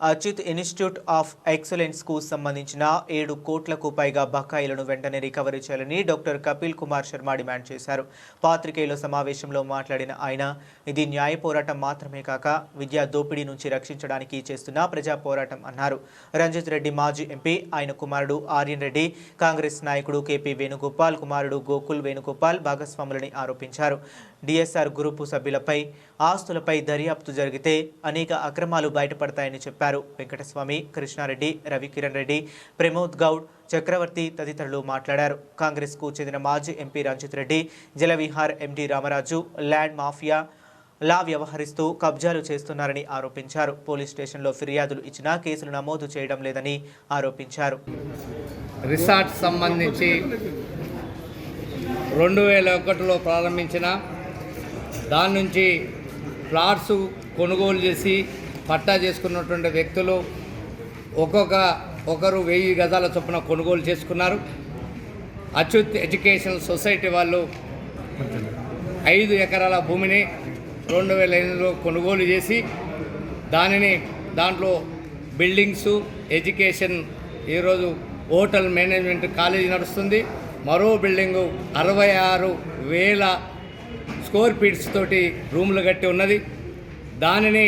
Achyut institute of ఎక్సలెన్స్కు సంబంధించిన ఏడు కోట్లకు పైగా బకాయిలను వెంటనే రికవరీ చేయాలని డాక్టర్ కపిల్ కుమార్ శర్మ డిమాండ్ చేశారు. పాత్రికేయుల సమావేశంలో మాట్లాడిన ఆయన ఇది న్యాయ పోరాటం మాత్రమే కాక విద్యా దోపిడీ నుంచి రక్షించడానికి చేస్తున్న ప్రజా పోరాటం అన్నారు. రంజిత్ రెడ్డి మాజీ ఎంపీ ఆయన కుమారుడు ఆర్యన్ రెడ్డి కాంగ్రెస్ నాయకుడు కేపీ వేణుగోపాల్ కుమారుడు గోకుల్ వేణుగోపాల్ భాగస్వాములని ఆరోపించారు. డిఎస్ఆర్ గ్రూపు సభ్యులపై ఆస్తులపై దర్యాప్తు జరిగితే అనేక అక్రమాలు బయటపడతాయని చెప్పారు. వెంకటస్వామి కృష్ణారెడ్డి రవికిరణ్ రెడ్డి ప్రమోద్ గౌడ్ చక్రవర్తి తదితరులు మాట్లాడారు. కాంగ్రెస్కు చెందిన మాజీ MP Ranjith Reddy Jalavihar MD Ramaraju land mafia లా వ్యవహరిస్తూ కబ్జాలు చేస్తున్నారని ఆరోపించారు. పోలీస్ స్టేషన్లో ఫిర్యాదులు ఇచ్చినా కేసులు నమోదు చేయడం లేదని ఆరోపించారు. రిసార్ట్ సంబంధించి రెండు వేల ఒకటిలో ప్రారంభించిన దాని నుంచి ప్లాట్స్ కొనుగోలు చేసి పట్టా చేసుకున్నటువంటి వ్యక్తులు ఒక్కొక్క ఒకరు వెయ్యి గజాల చొప్పున కొనుగోలు చేసుకున్నారు. అచ్యుత్ ఎడ్యుకేషనల్ సొసైటీ వాళ్ళు ఐదు ఎకరాల భూమిని రెండు వేల ఎనిమిదిలో కొనుగోలు చేసి దానిని దాంట్లో బిల్డింగ్స్ ఎడ్యుకేషన్ ఈరోజు హోటల్ మేనేజ్మెంట్ కాలేజీ నడుస్తుంది. మరో బిల్డింగు అరవై ఆరు వేల స్కోర్ ఫీట్స్ తోటి రూములు కట్టి ఉన్నది. దానిని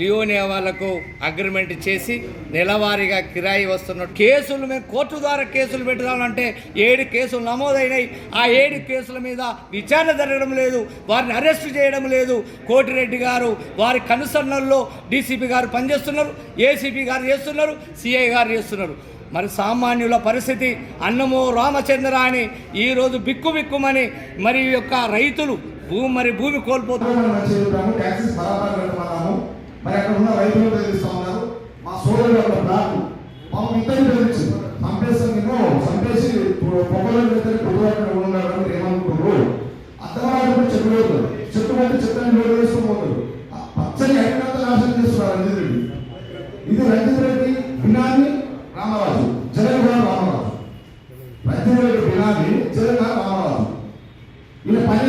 లియోనియా వాళ్ళకు అగ్రిమెంట్ చేసి నెలవారీగా కిరాయి వస్తున్న కేసులు మేము కోర్టు ద్వారా కేసులు పెట్టుదామంటే ఏడు కేసులు నమోదైనాయి. ఆ ఏడు కేసుల మీద విచారణ జరగడం లేదు వారిని అరెస్ట్ చేయడం లేదు. కోటిరెడ్డి గారు వారి కనుసన్నల్లో డీసీపీ గారు పనిచేస్తున్నారు ఏసీపీ గారు చేస్తున్నారు సిఐ గారు చేస్తున్నారు. మరి సామాన్యుల పరిస్థితి అన్నమో రామచంద్ర అని ఈరోజు బిక్కు బిక్కుమని మరి యొక్క రైతులు భూమి మరి భూమి కోల్పోతున్నారు మరి అక్కడ ఉన్న రైతులు బెదిరిస్తా ఉన్నారు. మా సోదరుడు అక్కడ ప్లాట్ పాపం ఇద్దరు బెదిరించారు చంపేస్తాం నేను సంపేసి పొగలు పెడితే పొద్దువాడు ఉన్నాడు అని ఏమనుకుంటారు అర్థమాడు చెప్పలేదు. చెట్టు పోతే చెట్టు లోడ్ వేసుకొని పచ్చని అడిగినంత నాశనం చేస్తున్నారు రంజిత్ రెడ్డి. ఇది రంజిత్ రెడ్డి బినామీ రామరాజు. జగన్ గారు రామరాజు. రంజిత్ రెడ్డి బినామీ జగన్ గారు రామరాజు. ఈయన పని